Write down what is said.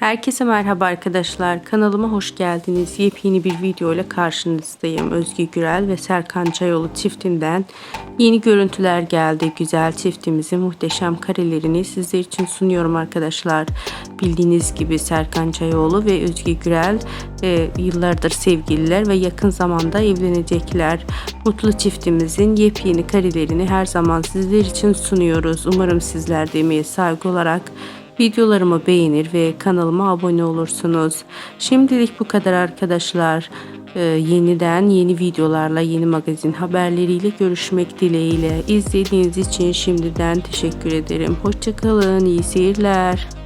Herkese merhaba arkadaşlar. Kanalıma hoş geldiniz. Yepyeni bir video ile karşınızdayım. Özge Gürel ve Serkan Çayoğlu çiftinden yeni görüntüler geldi. Güzel çiftimizin muhteşem karelerini sizler için sunuyorum arkadaşlar. Bildiğiniz gibi Serkan Çayoğlu ve Özge Gürel e, yıllardır sevgililer ve yakın zamanda evlenecekler. Mutlu çiftimizin yepyeni karelerini her zaman sizler için sunuyoruz. Umarım sizler de saygı olarak Videolarımı beğenir ve kanalıma abone olursunuz. Şimdilik bu kadar arkadaşlar. Ee, yeniden yeni videolarla, yeni magazin haberleriyle görüşmek dileğiyle. İzlediğiniz için şimdiden teşekkür ederim. Hoşçakalın, iyi seyirler.